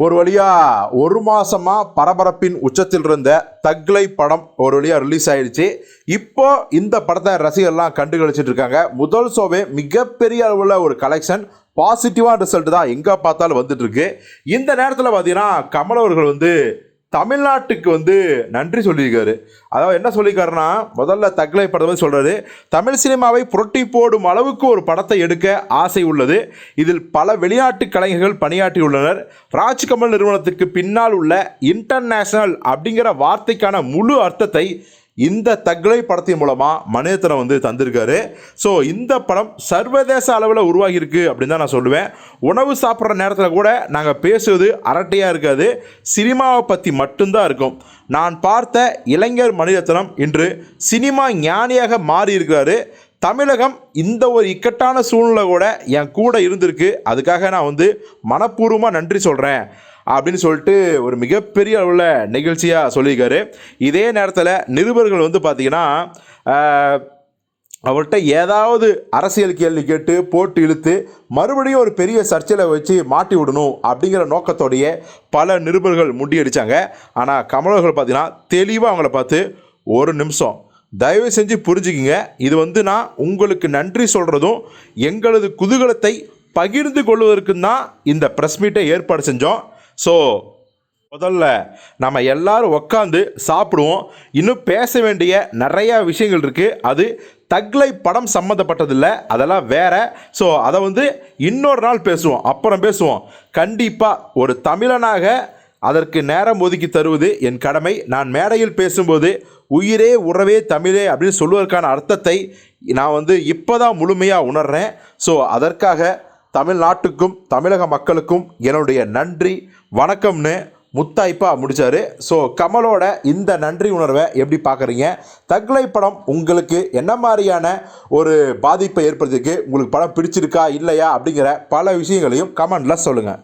ஒரு வழியாக ஒரு மாசமாக பரபரப்பின் உச்சத்தில் இருந்த தக்லை படம் ஒரு வழியாக ரிலீஸ் ஆயிடுச்சு. இப்போ இந்த படத்தை ரசிகர்லாம் கண்டுகளிச்சிட்டு இருக்காங்க முதல் ஷோவே மிகப்பெரிய அளவில் ஒரு கலெக்ஷன் பாசிட்டிவான ரிசல்ட் தான் எங்கே பார்த்தாலும் வந்துட்டு இருக்கு இந்த நேரத்தில் பார்த்தீங்கன்னா கமல் அவர்கள் வந்து தமிழ்நாட்டுக்கு வந்து நன்றி சொல்லியிருக்காரு. அதாவது என்ன சொல்லியிருக்காருன்னா முதல்ல தக்லை படம் வந்து சொல்கிறாரு தமிழ் சினிமாவை புரட்டி போடும் அளவுக்கு ஒரு படத்தை எடுக்க ஆசை உள்ளது. இதில் பல வெளிநாட்டு கலைஞர்கள் பணியாற்றியுள்ளனர் ராஜ்கமல் நிறுவனத்துக்கு பின்னால் உள்ள இன்டர்நேஷனல் அப்படிங்கிற வார்த்தைக்கான முழு அர்த்தத்தை இந்த தக்லை படத்தின் மூலமாக மணிரத்னம் வந்து தந்திருக்காரு. ஸோ இந்த படம் சர்வதேச அளவில் உருவாகியிருக்கு அப்படின்னு தான் நான் சொல்லுவேன். உணவு சாப்பிட்ற நேரத்தில் கூட நாங்கள் பேசுவது அரட்டையாக இருக்காது. சினிமாவை பற்றி மட்டும்தான் இருக்கும். நான் பார்த்த இளைஞர் மணிரத்னம் இன்று சினிமா ஞானியாக மாறி இருக்கிறாரு. தமிழகம் இந்த ஒரு இக்கட்டான சூழ்நிலை கூட என் கூட இருந்திருக்கு. அதுக்காக நான் வந்து மனப்பூர்வமாக நன்றி சொல்கிறேன் அப்படின்னு சொல்லிட்டு ஒரு மிகப்பெரிய அளவில் நிகழ்ச்சியாக சொல்லியிருக்காரு. இதே நேரத்தில் நிருபர்கள் வந்து பார்த்திங்கன்னா அவர்கிட்ட ஏதாவது அரசியல் கேள்வி கேட்டு போட்டு இழுத்து மறுபடியும் ஒரு பெரிய சர்ச்சையில் வச்சு மாட்டி விடணும் அப்படிங்கிற நோக்கத்தோடைய பல நிருபர்கள் முண்டியடிச்சாங்க ஆனால் கமலர்கள் பார்த்தீங்கன்னா தெளிவாக அவங்கள பார்த்து ஒரு நிமிஷம் தயவு செஞ்சு புரிஞ்சுக்கிங்க. இது வந்து நான் உங்களுக்கு நன்றி சொல்கிறதும் எங்களது குதூகலத்தை பகிர்ந்து கொள்வதற்கு தான் இந்த ப்ரெஸ் மீட்டை ஏற்பாடு செஞ்சோம். ஸோ முதல்ல நம்ம எல்லாரும் உட்காந்து சாப்பிடுவோம். இன்னும் பேச வேண்டிய நிறையா விஷயங்கள் இருக்குது அது தக்லை படம் சம்மந்தப்பட்டதில்லை அதெல்லாம் வேற. ஸோ அதை வந்து இன்னொரு நாள் பேசுவோம். அப்புறம் பேசுவோம். கண்டிப்பாக ஒரு தமிழனாக அதற்கு நேரம் ஒதுக்கி தருவது என் கடமை. நான் மேடையில் பேசும்போது உயிரே உறவே தமிழே அப்படின்னு சொல்வதற்கான அர்த்தத்தை நான் வந்து இப்போ தான் முழுமையாக உணர்றேன். ஸோ அதற்காக தமிழ்நாட்டுக்கும் தமிழக மக்களுக்கும் என்னுடைய நன்றி வணக்கம்னு முத்தாய்ப்பா முடித்தார் ஸோ கமலோட இந்த நன்றி உணர்வை எப்படி பார்க்குறீங்க தக்லை படம் உங்களுக்கு என்ன மாதிரியான ஒரு பாதிப்பை ஏற்படுத்திருக்கு உங்களுக்கு படம் பிடிச்சிருக்கா இல்லையா? அப்படிங்கிற பல விஷயங்களையும் கமெண்டில் சொல்லுங்கள்